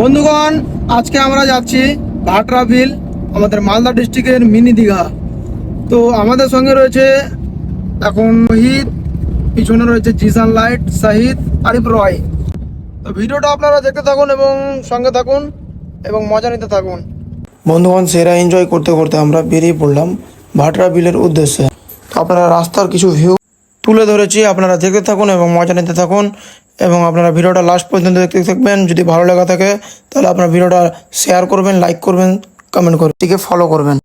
বন্ধুগণ, আজকে আমরা যাচ্ছি ভাটরা বিল, আমাদের মালদা ডিস্ট্রিক্টের মিনি দীঘা। তো আমাদের সঙ্গে রয়েছে এখন শহীদ পিছনে রয়েছে জিসান লাইট শাহিদ আরিফ রয়। তো ভিডিওটা আপনারা দেখতে থাকুন এবং সঙ্গে থাকুন এবং মজা নিতে থাকুন। বন্ধুগণ, সেরা এনজয় করতে করতে আমরা বেরিয়ে পড়লাম ভাটরা বিলের উদ্দেশ্যে। আপনারা রাস্তার কিছু ভিউ তুলে ধরেছি, আপনারা দেখতে থাকুন এবং মজা নিতে থাকুন এবং আপনারা ভিডিওটা লাস্ট পর্যন্ত দেখতে থাকবেন। যদি ভালো লাগা থাকে, তাহলে আপনারা ভিডিওটা শেয়ার করবেন লাইক করবেন কমেন্ট করবেন। ফলো করবেন।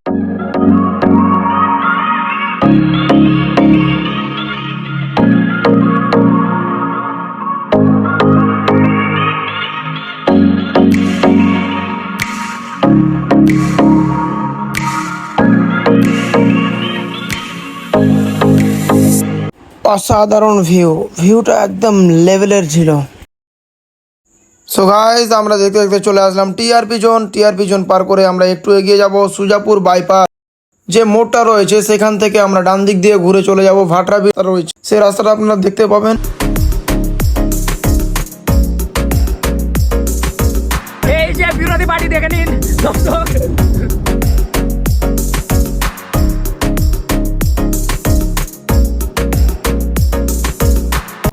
অসাধারণ ভিউ ভিউটা একদম লেভেলের ছিল। সো গাইজ আমরা দেখতে দেখতে চলে আসলাম টিআরপি জোন টিআরপি জোন পার করে আমরা একটু এগিয়ে যাব সুজাপুর বাইপাস যে মোড়টা রয়েছে সেখান থেকে আমরা ডান দিক দিয়ে ঘুরে চলে যাব ভাটরা রয়েছে। সেই রাস্তাটা আপনারা দেখতে পাবেন। এই যে বিরোধী পার্টি দেখে নিন।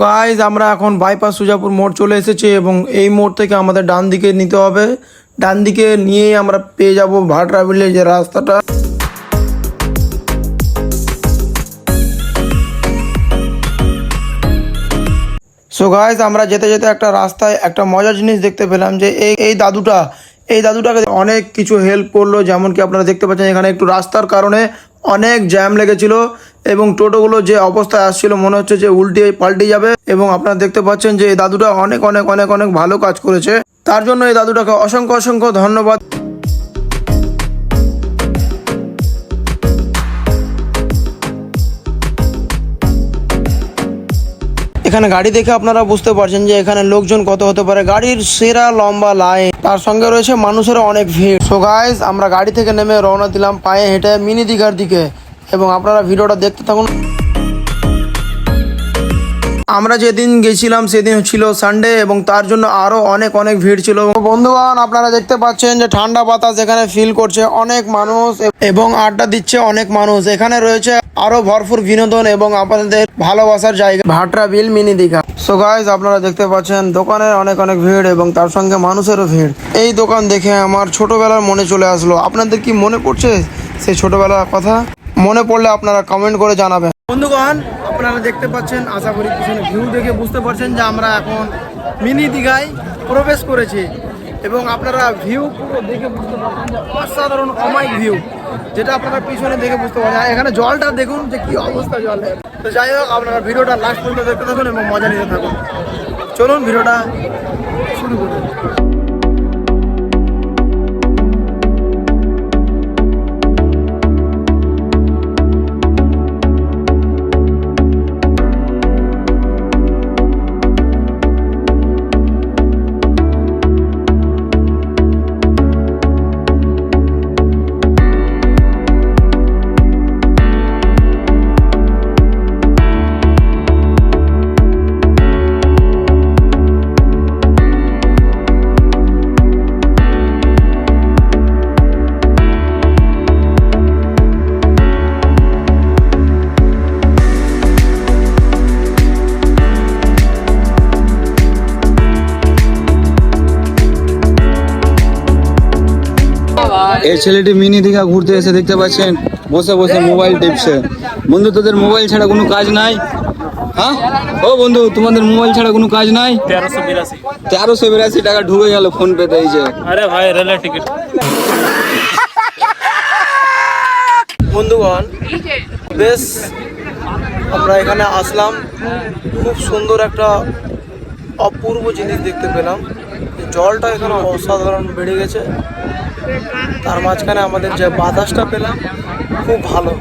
গাইজ আমরা এখন বাইপাস সুজাপুর মোড় চলে এসেছি এবং এই মোড় থেকে আমাদের ডান দিকে নিতে হবে। ডান দিকে নিয়েই আমরা পেয়ে যাব ভাটরা বিলের যে রাস্তাটা। সো গাইজ আমরা যেতে যেতে একটা রাস্তায় একটা মজার জিনিস দেখতে পেলাম যে এই এই দাদুটা, এই দাদুটাকে অনেক কিছু হেল্প করল যেমন কি আপনারা দেখতে পাচ্ছেন এখানে একটু রাস্তার কারণে অনেক জ্যাম লেগেছিল এবং টোটোগুলো যে অবস্থায় আসছিল মনে হচ্ছে যে উল্টে পাল্টে যাবে এবং আপনারা দেখতে পাচ্ছেন যে এই দাদুটা অনেক অনেক অনেক অনেক ভালো কাজ করেছে। তার জন্য এই দাদুটাকে অসংখ্য অসংখ্য ধন্যবাদ। এখানে গাড়ি দেখে আপনারা বুঝতে পারছেন যে এখানে লোকজন কত হতে পারে। গাড়ির সেরা লম্বা লাইন। তার সঙ্গে রয়েছে মানুষের অনেক ভিড়। সো গাইজ আমরা গাড়ি থেকে নেমে রওনা দিলাম পায়ে হেঁটে মিনি দিঘার দিকে। এবং আপনারা ভিডিওটা দেখতে থাকুন। আমরা যেদিন গেছিলাম সেদিন ছিল সানডে এবং তার জন্য আরও অনেক অনেক ভিড় ছিল। বন্ধুগণ, আপনারা দেখতে পাচ্ছেন যে ঠান্ডা বাতাস এখানে ফিল করছে অনেক মানুষ এবং আড্ডা দিচ্ছে অনেক মানুষ। এখানে রয়েছে আরও ভরপুর বিনোদন এবং আপনাদের ভালোবাসার জায়গা। Bhatra Bil mini Digha. So guys আপনারা দেখতে পাচ্ছেন দোকানের অনেক অনেক ভিড় এবং তার সঙ্গে মানুষেরও ভিড়। এই দোকান দেখে আমার ছোটবেলার মনে চলে আসলো। আপনাদের কি মনে পড়ছে সেই ছোটবেলার কথা? মনে পড়লে আপনারা কমেন্ট করে জানাবেন। বন্ধুগণ, আপনারা দেখতে পাচ্ছেন, আশা করি পিছনে ভিউ দেখে বুঝতে পারছেন যে আমরা এখন মিনি দীঘায় প্রবেশ করেছি। এবং আপনারা ভিউ পুরো দেখে বুঝতে পারছেন যে অসাধারণ অমায়িক ভিউ যেটা আপনারা পিছনে দেখে বুঝতে পারছেন। এখানে জলটা দেখুন যে কি অবস্থা জলের তো যাই হোক, আপনারা ভিডিওটা লাস্ট পর্যন্ত দেখতে থাকুন এবং মজা নিতে থাকুন। চলুন, ভিডিওটা শুরু করুন এই ছেলেটি মিনি দীঘা ঘুরতে এসে দেখতে পাচ্ছেন। বসে বসে মোবাইল টিপছে। বন্ধু তোদের মোবাইল ছাড়া কোনো কাজ নাই? হ্যাঁ? ও বন্ধু তোমাদের মোবাইল ছাড়া কোনো কাজ নাই? তেরোশো বিরাশি। টাকা ঢুকে গেল ফোন পেতে এই যে। আরে ভাই রেলের টিকিট। বন্ধুগণ বেশ আমরা এখানে আসলাম। খুব সুন্দর একটা অপূর্ব জিনিস দেখতে পেলাম। জলটা এখানে অসাধারণ বেড়ে গেছে। তার মাঝখানে আমাদের যে বাতাসটা পেলাম খুব ভালো।